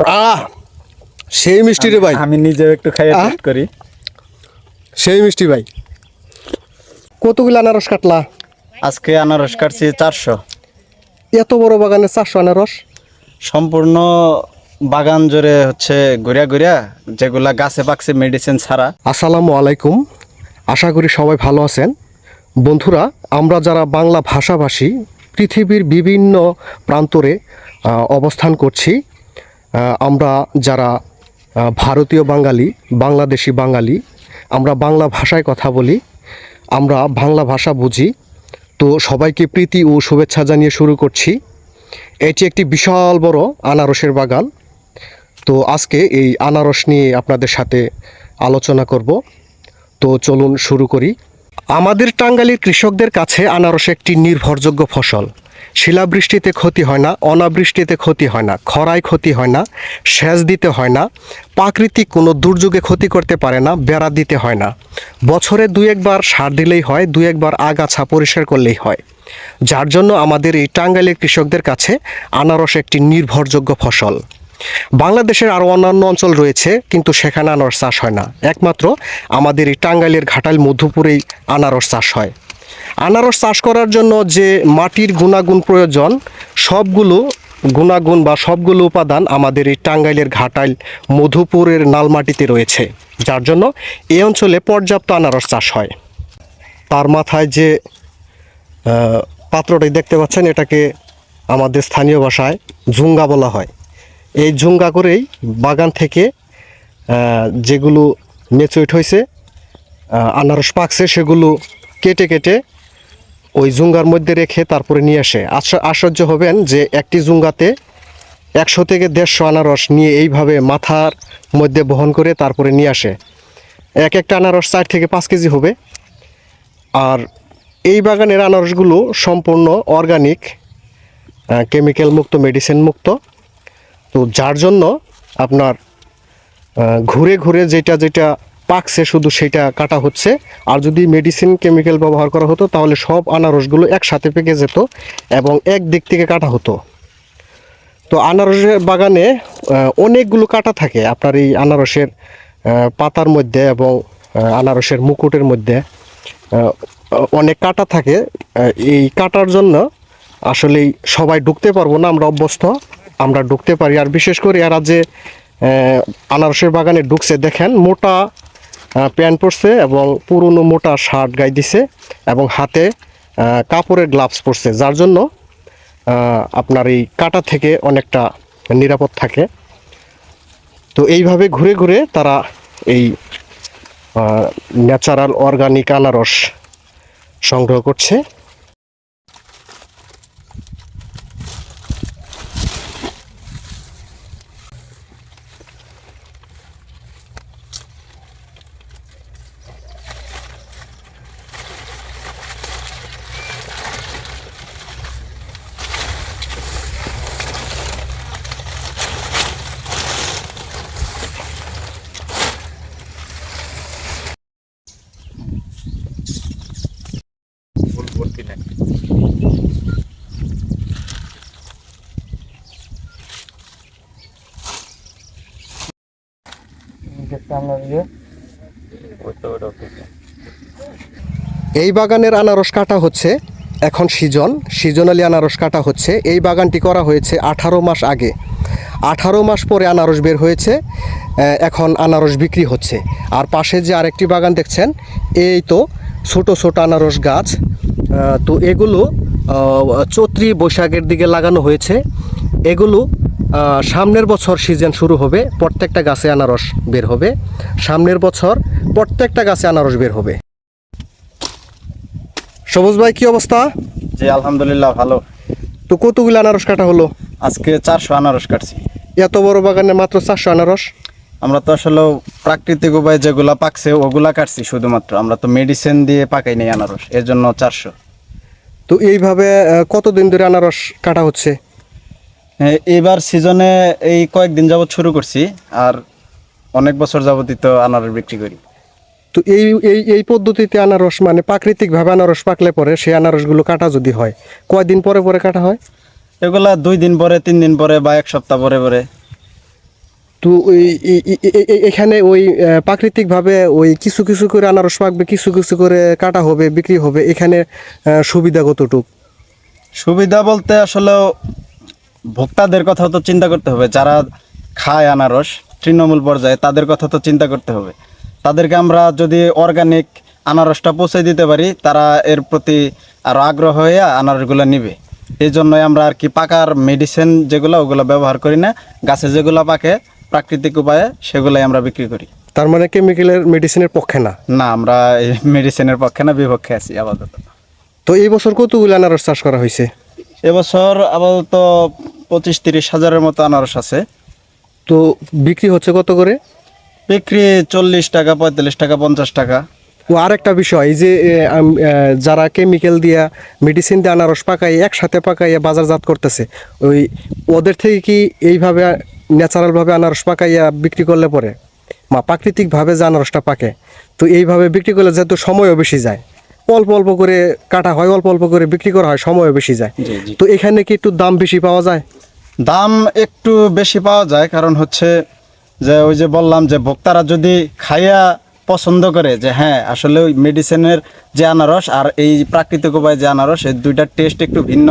আহ সেই মিষ্টি রে ভাই। আমি নিজেও একটু খাইয়ে আহ? টেস্ট করি। সেই মিষ্টি ভাই। কতগুলো আনারস কাটলা? আজকে আনারস কাটছি চারশো। এত বড় বাগানে চারশো আনারস? সম্পূর্ণ বাগান জুড়ে হচ্ছে ঘুরিয়া ঘুরিয়া যেগুলা গাছে পাকছে মেডিসিন ছাড়া। আসসালামু আলাইকুম। আশা করি সবাই ভালো আছেন। বন্ধুরা আমরা যারা বাংলা ভাষাভাষী পৃথিবীর বিভিন্ন প্রান্তরে অবস্থান করছি আমরা যারা ভারতীয় বাঙালি, বাংলাদেশি বাঙালি, আমরা বাংলা ভাষায় কথা বলি, আমরা বাংলা ভাষা বুঝি, তো সবাইকে প্রীতি ও শুভেচ্ছা জানিয়ে শুরু করছি। এটি একটি বিশাল বড় আনারসের বাগান। তো আজকে এই আনারস নিয়ে আপনাদের সাথে আলোচনা করব। তো চলুন শুরু করি। আমাদের টাঙ্গাইলের কৃষকদের কাছে আনারস একটি নির্ভরযোগ্য ফসল। শিলাবৃষ্টিতে ক্ষতি হয় না, অনাবৃষ্টিতে ক্ষতি হয় না, খরায় ক্ষতি হয় না, সেচ দিতে হয় না, প্রাকৃতিক কোনো দুর্যোগে ক্ষতি করতে পারে না, বেড়া দিতে হয় না। বছরে দু একবার সার দিলেই হয় দু একবার আগাছা পরিষ্কার করলেই হয়। যার জন্য আমাদের এই টাঙ্গাইলের কৃষকদের কাছে আনারস একটি নির্ভরযোগ্য ফসল। বাংলাদেশের আরও অন্যান্য অঞ্চল রয়েছে, কিন্তু সেখানে আনারস চাষ হয় না। একমাত্র আমাদের এই টাঙ্গাইলের ঘাটাইল মধুপুরেই আনারস চাষ হয়। আনারস চাষ করার জন্য যে মাটির গুণাগুণ প্রয়োজন, সবগুলো গুণাগুণ বা সবগুলো উপাদান আমাদের এই টাঙ্গাইলের ঘাটাইল মধুপুরের নালমাটিতে রয়েছে। যার জন্য এই অঞ্চলে পর্যাপ্ত আনারস চাষ হয়। তার মাথায় যে পাত্রটি দেখতে পাচ্ছেন, এটাকে আমাদের স্থানীয় ভাষায় ঝুঙ্গা বলা হয়। এই ঝুঙ্গা করেই বাগান থেকে যেগুলো মেচুইট হয়েছে আনারস পাকছে, সেগুলো কেটে কেটে ওই জুঙ্গার মধ্যে রেখে তারপরে নিয়ে আসে। আশ্চ- আশ্চর্য হবেন যে একটি জুঙ্গাতে একশো থেকে দেড়শো আনারস নিয়ে এইভাবে মাথার মধ্যে বহন করে তারপরে নিয়ে আসে। এক একটা আনারস চার থেকে পাঁচ কেজি হবে। আর এই বাগানের আনারসগুলো সম্পূর্ণ অর্গানিক কেমিক্যাল মুক্ত, মেডিসিন মুক্ত। তো যার জন্য আপনার ঘুরে ঘুরে যেটা যেটা পাকছে, শুধু সেটা কাটা হচ্ছে। আর যদি মেডিসিন কেমিক্যাল ব্যবহার করা হতো, তাহলে সব আনারসগুলো একসাথে পেকে যেত এবং এক দিক থেকে কাটা হতো। তো আনারসের বাগানে অনেকগুলো কাটা থাকে। আপনার এই আনারসের পাতার মধ্যে এবং আনারসের মুকুটের মধ্যে অনেক কাটা থাকে। এই কাটার জন্য আসলেই সবাই ঢুকতে পারব না, আমরা অভ্যস্ত। আমরা ঢুকতে পারি। আর বিশেষ করে এরা যে আনারসের বাগানে ঢুকছে, দেখেন মোটা প্যান্ট পরছে এবং পুরনো মোটা শার্ট গায়ে দিছে এবং হাতে কাপড়ের গ্লাভস পরছে, যার জন্য আপনার এই কাটা থেকে অনেকটা নিরাপদ থাকে। তো এইভাবে ঘুরে ঘুরে তারা এই ন্যাচারাল অর্গানিক আনারস সংগ্রহ করছে। এই বাগানের আনারস কাটা হচ্ছে এখন সিজন, সিজনালি আনারস কাটা হচ্ছে। এই বাগানটি করা হয়েছে আঠারো মাস আগে। আঠারো মাস পরে আনারস বের হয়েছে এখন আনারস বিক্রি হচ্ছে। আর পাশে যে আরেকটি বাগান দেখছেন, এই তো ছোটো ছোটো আনারস গাছ। তো এগুলো চৈত্রি বৈশাখের দিকে লাগানো হয়েছে। এগুলো সামনের বছর সিজন শুরু হবে প্রত্যেকটা গাছে আনারস বের হবে। সামনের বছর প্রত্যেকটা গাছে আনারস বের হবে। সবুজ ভাই কি অবস্থা? জি আলহামদুলিল্লাহ ভালো। তো কতগুলো আনারস কাটা হলো? আজকে চারশো আনারস কাটছি। এত বড় বাগানে মাত্র চারশো আনারস? আমরা তো আসলে প্রাকৃতিক উপায়ে যেগুলা পাকছে ওগুলা কাটছি শুধুমাত্র। আমরা তো মেডিসিন দিয়ে পাকাই নেই আনারস এর জন্য চারশো। তো এইভাবে কতদিন ধরে আনারস কাটা হচ্ছে? এবার সিজনে এই কয়েকদিন যাবত শুরু করছি আর অনেক বছর যাবতই তো আনারস বিক্রি করি। তো এই এই এই পদ্ধতিতে আনারস মানে প্রাকৃতিকভাবে আনারস পাকলে পরে সেই আনারসগুলো কাটা যদি হয় কয়দিন পরে পরে কাটা হয়? এগুলা দুই দিন পরে তিন দিন পরে বা এক সপ্তাহ পরে পরে। তো ওই এখানে ওই প্রাকৃতিকভাবে ওই কিছু কিছু করে আনারস পাকবে কিছু কিছু করে কাটা হবে বিক্রি হবে এখানে সুবিধা কতটুক? সুবিধা বলতে আসলে ভোক্তাদের কথা তো চিন্তা করতে হবে। যারা খায় আনারস তৃণমূল পর্যায়ে তাদের কথা তো চিন্তা করতে হবে। তাদেরকে আমরা যদি অর্গানিক আনারসটা পৌঁছে দিতে পারি তারা এর প্রতি আরও আগ্রহ হয়ে আনারসগুলো নিবে। এই জন্যই আমরা আর কি পাকার মেডিসিন যেগুলো ওগুলো ব্যবহার করি না। গাছে যেগুলো পাকে প্রাকৃতিক উপায়ে সেগুলোই আমরা বিক্রি করি। তার মানে কেমিক্যালের মেডিসিনের পক্ষে না? না আমরা এই মেডিসিনের পক্ষে না বিপক্ষে আছি আপাতত। তো এই বছর কতগুলো আনারস চাষ করা হয়েছে? এবছর আপাতত পঁচিশ তিরিশ হাজারের মতো আনারস আছে। তো বিক্রি হচ্ছে কত করে? বিক্রি চল্লিশ টাকা পঁয়তাল্লিশ টাকা পঞ্চাশ টাকা। ও আরেকটা বিষয় এই যে যারা কেমিক্যাল দিয়া মেডিসিন দিয়ে আনারস পাকাই একসাথে পাকাইয়া বাজারজাত করতেছে ওই ওদের থেকে কি এইভাবে ন্যাচারালভাবে আনারস পাকাইয়া বিক্রি করলে পরে? মা প্রাকৃতিকভাবে যে আনারসটা পাকে তো এইভাবে বিক্রি করলে যেহেতু সময়ও বেশি যায়। অল্প অল্প করে কাটা হয় অল্প অল্প করে বিক্রি করা হয় সময় বেশি যায়। তো এখানে কি একটু দাম বেশি পাওয়া যায়? দাম একটু বেশি পাওয়া যায় কারণ হচ্ছে যে ওই যে বললাম যে ভোক্তারা যদি খাইয়া পছন্দ করে যে হ্যাঁ আসলে ওই মেডিসিনের যে আনারস আর এই প্রাকৃতিক উপায় যে আনারস এই দুইটার টেস্ট একটু ভিন্ন।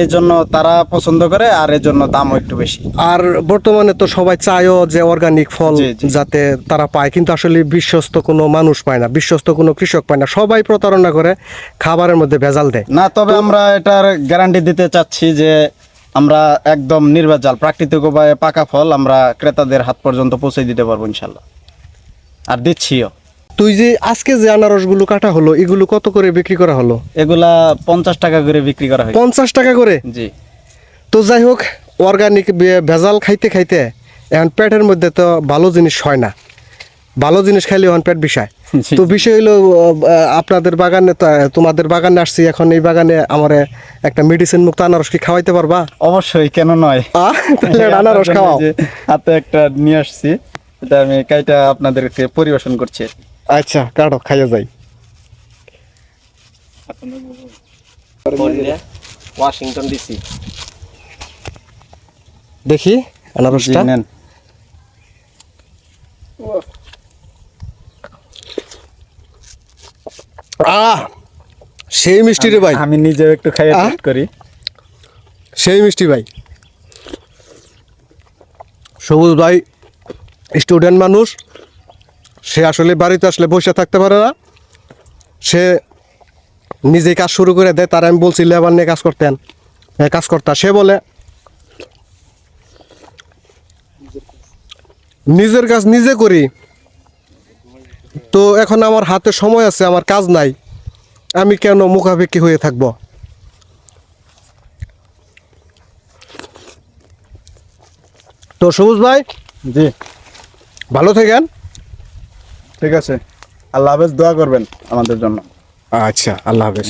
এই জন্য তারা পছন্দ করে আর এর জন্য দামও একটু বেশি। আর বর্তমানে তো সবাই চায়ও যে অর্গানিক ফল। যাতে তারা পায় কিন্তু আসলে বিশ্বস্ত কোনো মানুষ পায় না বিশ্বস্ত কোনো কৃষক পায় না। সবাই প্রতারণা করে খাবারের মধ্যে ভেজাল দেয়। না তবে আমরা এটার গ্যারান্টি দিতে চাচ্ছি যে আমরা একদম নির্ভেজাল প্রাকৃতিক উপায়ে পাকা ফল আমরা ক্রেতাদের হাত পর্যন্ত পৌঁছে দিতে পারব ইনশাল্লাহ। আর দিচ্ছিও। তুই যে আজকে যে আনারসগুলো কাটা হলো এগুলো কত করে বিক্রি করা হলো? এগুলা পঞ্চাশ টাকা করে বিক্রি করা হয় পঞ্চাশ টাকা করে? জি। তো যাই হোক অর্গানিক ভেজাল খাইতে খাইতে এখন পেটের মধ্যে তো ভালো জিনিস হয় না। ভালো জিনিস খাইলে এখন পেট বিষয়। তো বিষয় হলো আপনাদের বাগানে তো তোমাদের বাগানে আসছি এখন এই বাগানে আমার একটা মেডিসিন মুক্ত আনারস কি খাওয়াইতে পারবা? অবশ্যই কেন নয়। তাহলে আনারস খাওয়াও। হাতে একটা নিয়ে আসছি এটা আমি কাইটা আপনাদেরকে পরিবেশন করছি। আচ্ছা কাটো খাইয়া যাই। ওয়াশিংটন ডিসি দেখি আনারসটা। নেন। আহ সেই মিষ্টি রে ভাই। আমি নিজে একটু খাইয়া টেস্ট করি। সেই মিষ্টি ভাই। সবুজ ভাই স্টুডেন্ট মানুষ। সে আসলে বাড়িতে আসলে বসে থাকতে পারে না। সে নিজেই কাজ শুরু করে দেয় তার আমি বলছি লেবার নিয়ে কাজ করতেন এ, কাজ করতা সে বলে নিজের কাজ নিজে করি। তো এখন আমার হাতে সময় আছে আমার কাজ নাই। আমি কেন মুখাপেক্ষি হয়ে থাকব? তো সবুজ ভাই জি। ভালো থাকেন। ঠিক আছে। আল্লাহ হাফেজ দোয়া করবেন আমাদের জন্য। আচ্ছা আল্লাহ হাফেজ।